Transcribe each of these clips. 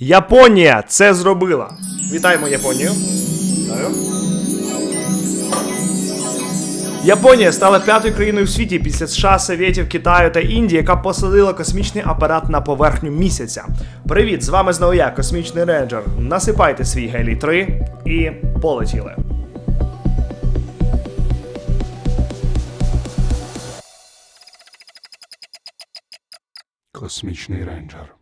Японія це зробила. Вітаємо Японію. Японія стала п'ятою країною в світі після США, Совєтів, Китаю та Індії, яка посадила космічний апарат на поверхню місяця. Привіт, з вами знову я, космічний рейнджер. Насипайте свій гелій 3 і полетіли. Космічний рейнджер.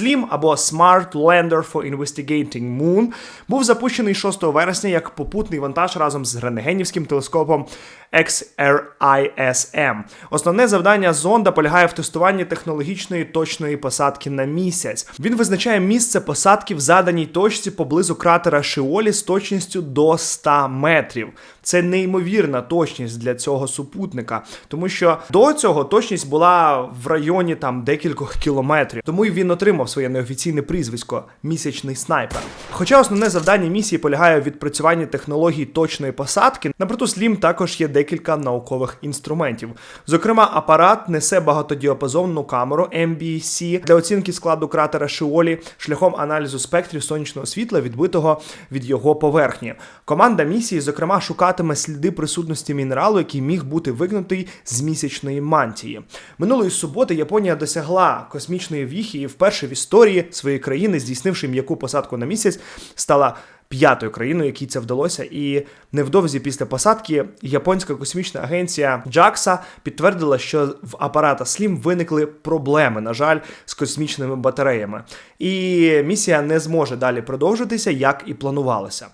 SLIM або Smart Lander for Investigating Moon був запущений 6 вересня як попутний вантаж разом з рентгенівським телескопом XRISM. Основне завдання зонда полягає в тестуванні технологічної точної посадки на місяць. Він визначає місце посадки в заданій точці поблизу кратера Шиолі з точністю до 100 метрів. Це неймовірна точність для цього супутника, тому що до цього точність була в районі там декількох кілометрів. Тому й він отримав своє неофіційне прізвисько місячний снайпер. Хоча основне завдання місії полягає в відпрацюванні технологій точної посадки, на борту SLIM також є декілька наукових інструментів. Зокрема, апарат несе багатодіапазонну камеру MBC для оцінки складу кратера Шиолі шляхом аналізу спектрів сонячного світла, відбитого від його поверхні. Команда місії, зокрема, шукатиме сліди присутності мінералу, який міг бути вигнутий з місячної мантії. Минулої суботи Японія досягла космічної віхи і вперше в історії своєї країни, здійснивши м'яку посадку на місяць, стала п'ятою країною, якій це вдалося. І невдовзі після посадки японська космічна агенція JAXA підтвердила, що в апарата SLIM виникли проблеми, на жаль, з космічними батареями. І місія не зможе далі продовжитися, як і планувалося.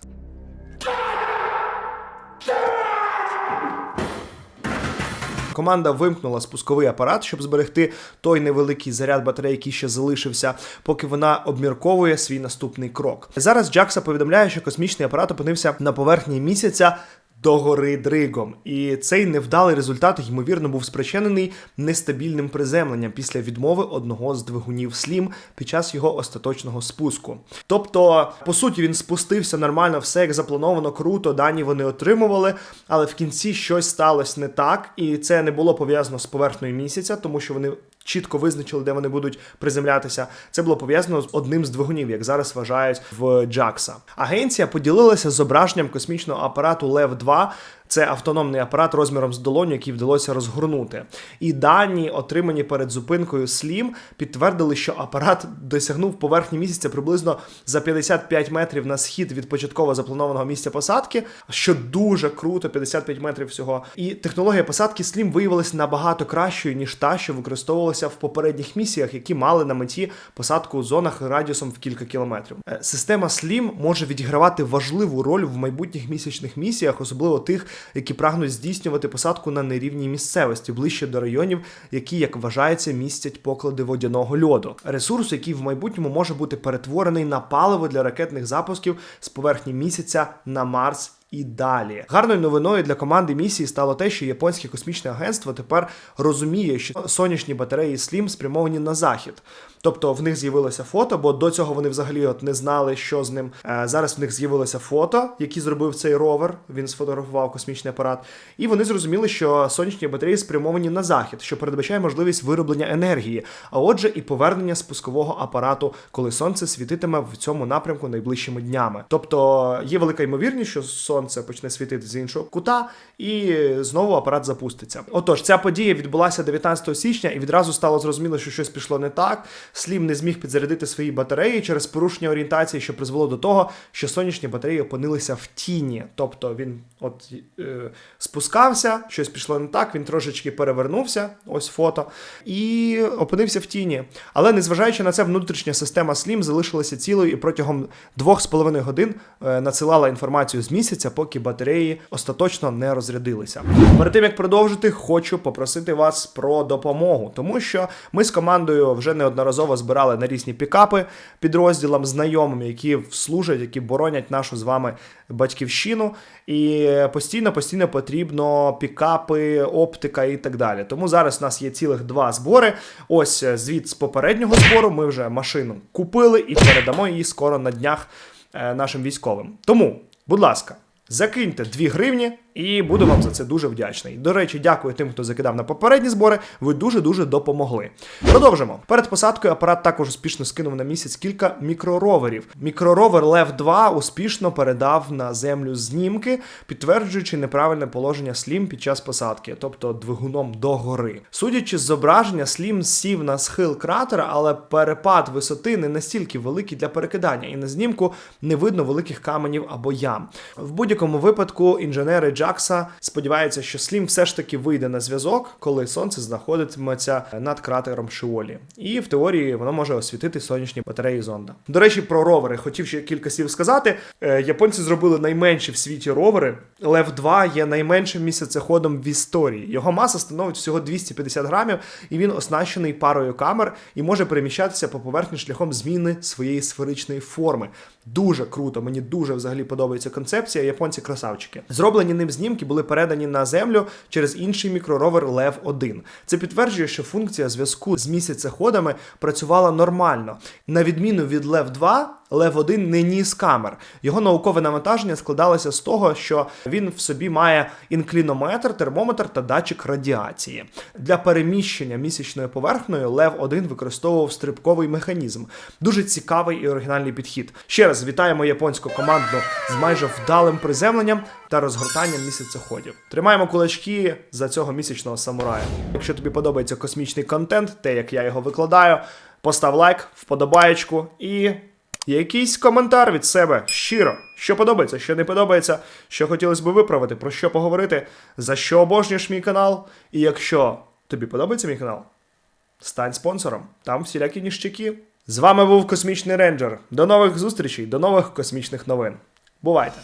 Команда вимкнула спусковий апарат, щоб зберегти той невеликий заряд батареї, який ще залишився, поки вона обмірковує свій наступний крок. Зараз Джакса повідомляє, що космічний апарат опинився на поверхні місяця. До гори Дригом, і цей невдалий результат ймовірно був спричинений нестабільним приземленням після відмови одного з двигунів SLIM під час його остаточного спуску. Тобто, по суті, він спустився нормально, все як заплановано, круто, дані вони отримували, але в кінці щось сталося не так, і це не було пов'язано з поверхнею місяця, тому що вони чітко визначили, де вони будуть приземлятися. Це було пов'язано з одним з двигунів, як зараз вважають в JAXA. Агенція поділилася зображенням космічного апарату Лев war, це автономний апарат розміром з долоню, який вдалося розгорнути. І дані, отримані перед зупинкою SLIM, підтвердили, що апарат досягнув поверхні місяця приблизно за 55 метрів на схід від початково запланованого місця посадки, що дуже круто, 55 метрів всього. І технологія посадки SLIM виявилася набагато кращою, ніж та, що використовувалася в попередніх місіях, які мали на меті посадку у зонах радіусом в кілька кілометрів. Е, Система SLIM може відігравати важливу роль в майбутніх місячних місіях, особливо тих, які прагнуть здійснювати посадку на нерівній місцевості ближче до районів, які, як вважається, містять поклади водяного льоду. Ресурс, який в майбутньому може бути перетворений на паливо для ракетних запусків з поверхні місяця на Марс. І далі гарною новиною для команди місії стало те, що японське космічне агентство тепер розуміє, що сонячні батареї SLIM спрямовані на захід. Тобто в них з'явилося фото, бо до цього вони взагалі от не знали, що з ним. Е, Зараз в них з'явилося фото, які зробив цей ровер. Він сфотографував космічний апарат, і вони зрозуміли, що сонячні батареї спрямовані на захід, що передбачає можливість вироблення енергії, а отже, і повернення спускового апарату, коли сонце світитиме в цьому напрямку найближчими днями. Тобто є велика ймовірність, що сонце почне світити з іншого кута, і знову апарат запуститься. Отож, ця подія відбулася 19 січня, і відразу стало зрозуміло, що щось пішло не так. Слім не зміг підзарядити свої батареї через порушення орієнтації, що призвело до того, що сонячні батареї опинилися в тіні. Тобто він от е, спускався, щось пішло не так, він трошечки перевернувся, ось фото, і опинився в тіні. Але незважаючи на це, внутрішня система Slim залишилася цілою і протягом 2,5 годин е, надсилала інформацію з місяця, поки батареї остаточно не розрядилися. Перед тим як продовжити, хочу попросити вас про допомогу, тому що ми з командою вже неодноразово збирали на різні пікапи підрозділам знайомим, які служать, які боронять нашу з вами батьківщину. І постійно постійно потрібно пікапи, оптика і так далі. Тому зараз у нас є цілих два збори. Ось е, звіт з попереднього збору. Ми вже машину купили і передамо її скоро на днях е, нашим військовим. Тому, будь ласка, закиньте 2 гривні І буду вам за це дуже вдячний. До речі, дякую тим, хто закидав на попередні збори. Ви дуже дуже допомогли. Продовжимо. Перед посадкою апарат також успішно скинув на місяць кілька мікророверів. Мікроровер Лев 2 успішно передав на землю знімки, підтверджуючи неправильне положення слім під час посадки, тобто двигуном догори. Судячи з зображення, слім сів на схил кратера, але перепад висоти не настільки великий для перекидання, і на знімку не видно великих каменів або ям. В будь-якому випадку інженери Джакса сподіваються, що слім все ж таки вийде на зв'язок, коли сонце знаходитиметься над кратером Шиолі. І в теорії воно може освітити сонячні батареї зонда. До речі, про ровери хотів ще кілька слів сказати. Е, Японці зробили найменші в світі ровери. Лев 2 є найменшим місяцеходом в історії. Його маса становить всього 250 грамів, і він оснащений парою камер і може переміщатися по поверхні шляхом зміни своєї сферичної форми. Дуже круто, мені дуже взагалі подобається концепція. Японці красавчики. Зроблені ним знімки були передані на землю через інший мікроровер Лев 1 Це підтверджує, що функція зв'язку з місяцеходами працювала нормально. На відміну від Лев 2 Лев 1 не ніс камер. Його наукове навантаження складалося з того, що він в собі має інклінометр, термометр та датчик радіації. Для переміщення місячною поверхнею Лев 1 використовував стрибковий механізм. Дуже цікавий і оригінальний підхід. Ще раз вітаємо японську команду з майже вдалим приземленням та розгортанням місяцеходів. Тримаємо кулачки за цього місячного самурая. Якщо тобі подобається космічний контент, те як я його викладаю, постав лайк, вподобаєчку і. Якийсь коментар від себе щиро, що подобається, що не подобається, що хотілося б виправити, про що поговорити, за що обожнюєш мій канал. І якщо тобі подобається мій канал, стань спонсором. Там всілякі ніщаки. З вами був Космічний Рейнджер. До нових зустрічей, до нових космічних новин. Бувайте!